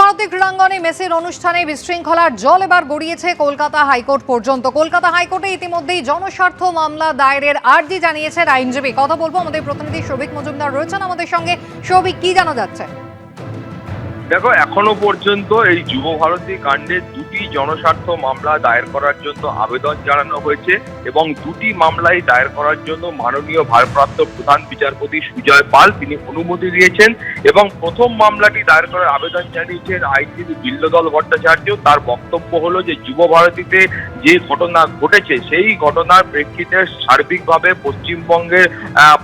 ভারতী ক্রীড়াঙ্গনে মেসির অনুষ্ঠানে বিশৃঙ্খলার জল এবার গড়িয়েছে কলকাতা হাইকোর্ট পর্যন্ত। কলকাতা হাইকোর্টে ইতিমধ্যেই জনস্বার্থ মামলা দায়েরের আর্জি জানিয়েছেন আইনজীবী। কথা বলব আমাদের প্রতিনিধি শৌভিক মজুমদার রয়েছেন আমাদের সঙ্গে। শৌভিক, কি জানা যাচ্ছে? দেখো, এখনও পর্যন্ত এই যুব ভারতী কাণ্ডে দুটি জনস্বার্থ মামলা দায়ের করার জন্য আবেদন জানানো হয়েছে এবং দুটি মামলাই দায়ের করার জন্য মাননীয় ভারপ্রাপ্ত প্রধান বিচারপতি সুজয় পাল তিনি অনুমতি দিয়েছেন এবং প্রথম মামলাটি দায়ের করার আবেদন জানিয়েছেন আইনজীবী বিল্লদল ভট্টাচার্য। তার বক্তব্য হলো যে, যুব ভারতীতে যে ঘটনা ঘটেছে, সেই ঘটনার প্রেক্ষিতে সার্বিকভাবে পশ্চিমবঙ্গের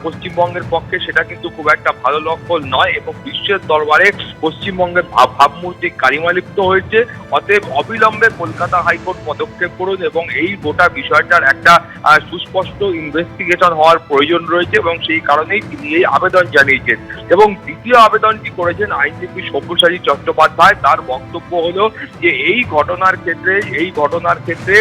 পশ্চিমবঙ্গের পক্ষে সেটা কিন্তু খুব একটা ভালো লক্ষণ নয় এবং বিশ্বের দরবারে পশ্চিমবঙ্গের ভাব- ভাবমূর্তি কারিমালিপ্ত হয়েছে। অতএব অবিলম্বে কলকাতা হাইকোর্ট পদক্ষেপ করুন এবং এই গোটা বিষয়টার একটা সুস্পষ্ট ইনভেস্টিগেশন হওয়ার প্রয়োজন রয়েছে এবং সেই কারণেই তিনি এই আবেদন জানিয়েছেন। এবং দ্বিতীয় আবেদনটি করেছেন আইনজীবী সব্যসাচী চট্টোপাধ্যায়। তার বক্তব্য হলো যে, এই ঘটনার ক্ষেত্রে, এই ঘটনার ক্ষেত্রে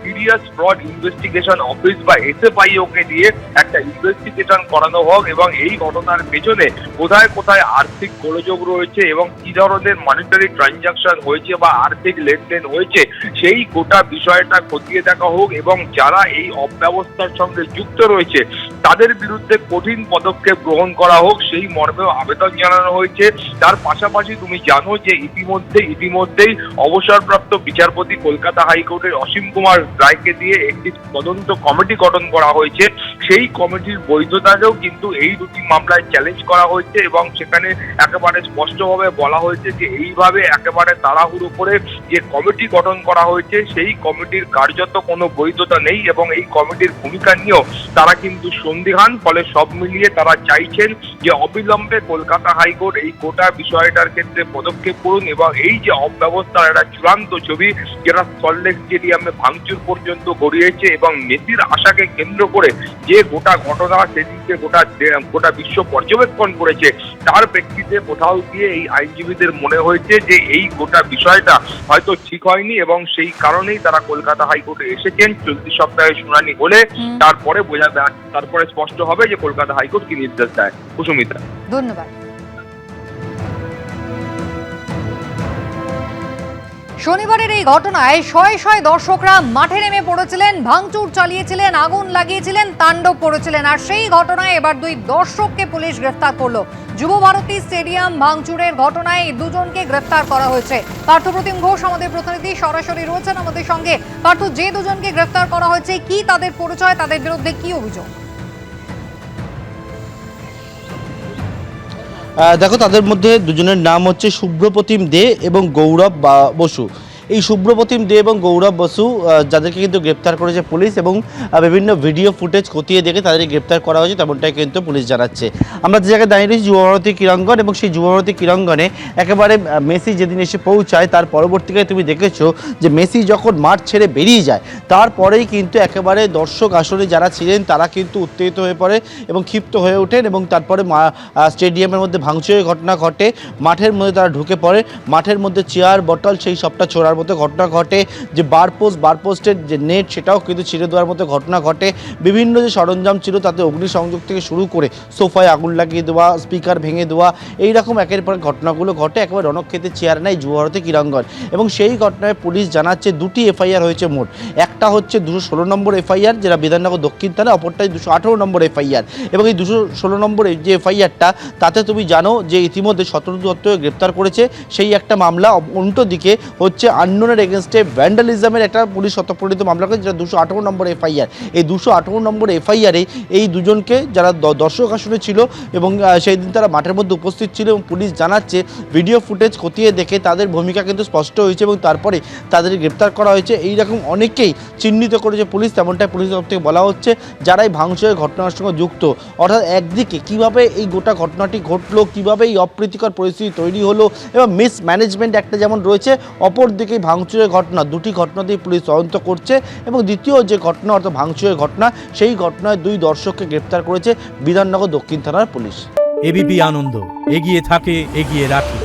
সিরিয়াস ফ্রড ইনভেস্টিগেশন অফিস বা এসএফআইও কে দিয়ে একটা ইনভেস্টিগেশন করানো হোক এবং এই ঘটনার পেছনে কোথায় কোথায় আর্থিক গোলযোগ রয়েছে এবং কি ধরনের মনিটারি ট্রানজাকশন হয়েছে বা আর্থিক লেনদেন হয়েছে, সেই গোটা বিষয়টা খতিয়ে দেখা হোক এবং যারা এই অব্যবস্থার সঙ্গে যুক্ত রয়েছে, তাদের বিরুদ্ধে কঠিন পদক্ষেপ গ্রহণ করা হোক, সেই মর্মেও আবেদন জানানো হয়েছে। তার পাশাপাশি তুমি জানো যে ইতিমধ্যে, ইতিমধ্যেই অবসরপ্রাপ্ত বিচারপতি কলকাতা হাইকোর্টের অসীম কুমার রায়কে দিয়ে একটি তদন্ত কমিটি গঠন করা হয়েছে। সেই কমিটির বৈধতাকেও কিন্তু এই দুটি মামলায় চ্যালেঞ্জ করা হয়েছে এবং সেখানে একেবারে স্পষ্টভাবে বলা হয়েছে যে এইভাবে একেবারে তাড়াহুড়ো করে যে কমিটি গঠন করা হয়েছে, সেই কমিটির কার্যত কোনো বৈধতা নেই এবং এই কমিটির ভূমিকা নিয়েও তারা কিন্তু সন্দিহান, ফলে সব মিলিয়ে তারা চাইছেন যে অবিলম্বে কলকাতা হাইকোর্ট এই গোটা বিষয়টার ক্ষেত্রে পদক্ষেপ করুন এবং এই যে অব্যবস্থার একটা চূড়ান্ত ছবি যেটা সল্টলেক স্টেডিয়ামে ভাঙচুর পর্যন্ত গড়িয়েছে এবং মেসির আশাকে কেন্দ্র করে যে গোটা ঘটনা সেদিনকে গোটা গোটা বিশ্ব পর্যবেক্ষণ করেছে তার প্রেক্ষিতে কোথাও গিয়ে এই আইনজীবীদের মনে হয়েছে যে এই গোটা বিষয়টা হয়তো ঠিক হয়নি এবং সেই কারণেই তারা কলকাতা হাইকোর্টে এসেছেন। চলতি সপ্তাহে শুনানি হলে তারপরে বোঝা তারপরে স্পষ্ট হবে যে কলকাতা হাইকোর্ট কি নির্দেশ দেয়। কুসুমিতা। ধন্যবাদ। শনিবারের এই ঘটনায় শয়ে শয়ে দর্শকরা মাঠে নেমে পড়েছিলেন, ভাঙচুর চালিয়েছিলেন, আগুন লাগিয়েছিলেন, তাণ্ডব করেছিলেন। আর সেই ঘটনায় এবার দুই দর্শককে পুলিশ গ্রেফতার করল। যুব ভারতী স্টেডিয়াম ভাঙচুরের ঘটনায় দুজনকে গ্রেফতার করা হয়েছে। পার্থপ্রতিম ঘোষ আমাদের প্রতিনিধি, সরাসরি রয়েছেন আমাদের সঙ্গে। পার্থ, যে দুজনকে গ্রেফতার করা হয়েছে, কি তাদের পরিচয়, তাদের বিরুদ্ধে কি অভিযোগ? দেখো তাদের মধ্যে দুজনের নাম হচ্ছে শুভ্রপ্রতিম দে এবং গৌরব বসু। এই শুভ্রপ্রতিম দে এবং গৌরব বসু যাদেরকে কিন্তু গ্রেপ্তার করেছে পুলিশ এবং বিভিন্ন ভিডিও ফুটেজ খতিয়ে দেখে তাদের গ্রেপ্তার করা হয়েছে তেমনটাই কিন্তু পুলিশ জানাচ্ছে। আমরা যে জায়গায় দাঁড়িয়ে রয়েছি, যুবভারতী ক্রীড়াঙ্গন এবং সেই যুবভারতী ক্রীড়াঙ্গনে একেবারে মেসি যেদিন এসে পৌঁছায়, তার পরবর্তীকালে তুমি দেখেছ যে মেসি যখন মাঠ ছেড়ে বেরিয়ে যায়, তারপরেই কিন্তু একেবারে দর্শক আসরে যারা ছিলেন, তারা কিন্তু উত্তেজিত হয়ে পড়ে এবং ক্ষিপ্ত হয়ে ওঠেন এবং তারপরে স্টেডিয়ামের মধ্যে ভাঙচুরের ঘটনা ঘটে। মাঠের মধ্যে তারা ঢুকে পড়ে। মাঠের মধ্যে চেয়ার, বটল, সেই সবটা ছোড়ার মতো ঘটনা ঘটে, যে বার পোস্ট বার পোস্টের যে নেট সেটাও কিন্তু ছিঁড়ে দেওয়ার মতো ঘটনা ঘটে। বিভিন্ন যে সরঞ্জাম ছিল তাতে অগ্নিসংযোগ থেকে শুরু করে সোফায় আগুন লাগিয়ে দেওয়া স্পিকার ভেঙে দেওয়া এই রকম একের পর ঘটনাগুলো ঘটে। একেবারে রণক্ষেত্রে চেয়ার নেয় যুবভারতী ক্রীড়াঙ্গন। এবং সেই ঘটনায় পুলিশ জানাচ্ছে দুটি এফআইআর হয়েছে মোট। একটা হচ্ছে দুশো ষোলো নম্বর এফআইআর, যেটা বিধাননগর দক্ষিণ থানা, অপরটাই দুশো আঠেরো নম্বর এফআইআর। এবং এই দুশো ষোলো নম্বর যে এফআইআরটা, তাতে তুমি জানো যে ইতিমধ্যে শতরু দত্তকে গ্রেপ্তার করেছে। সেই একটা মামলা অপ- উল্টো দিকে হচ্ছে আন্ননের এগেনস্টে ভ্যান্ডালিজমের একটা পুলিশ শতপ্রণীত মামলা করেছে, যেটা দুশো আঠারো নম্বর এফআইআর। এই দুশো আঠারো নম্বর এফআইআরে এই দুজনকে যারা দর্শক আসনে ছিল এবং সেই দিন তারা মাঠের মধ্যে উপস্থিত ছিল এবং পুলিশ জানাচ্ছে ভিডিও ফুটেজ খতিয়ে দেখে তাদের ভূমিকা কিন্তু স্পষ্ট হয়েছে এবং তারপরে তাদের গ্রেপ্তার করা হয়েছে। এই রকম অনেকেই চিহ্নিত করেছে পুলিশ, তেমনটাই পুলিশ তরফ থেকে বলা হচ্ছে, যারাই ভাঙচুরের ঘটনার সঙ্গে যুক্ত। অর্থাৎ একদিকে কীভাবে এই গোটা ঘটনাটি ঘটলো, কীভাবে এই অপ্রীতিকর পরিস্থিতি তৈরি হলো এবং মিস ম্যানেজমেন্ট একটা যেমন রয়েছে, অপরদিকে একই ভাঙচুরের ঘটনা দুটি ঘটনা দিয়ে পুলিশ তদন্ত করছে এবং দ্বিতীয় যে ঘটনা, অর্থাৎ ভাঙচুরের ঘটনা, সেই ঘটনায় দুই দর্শককে গ্রেপ্তার করেছে বিধাননগর দক্ষিণ থানার পুলিশ এবিপি আনন্দ, এগিয়ে থাকে, এগিয়ে রাখে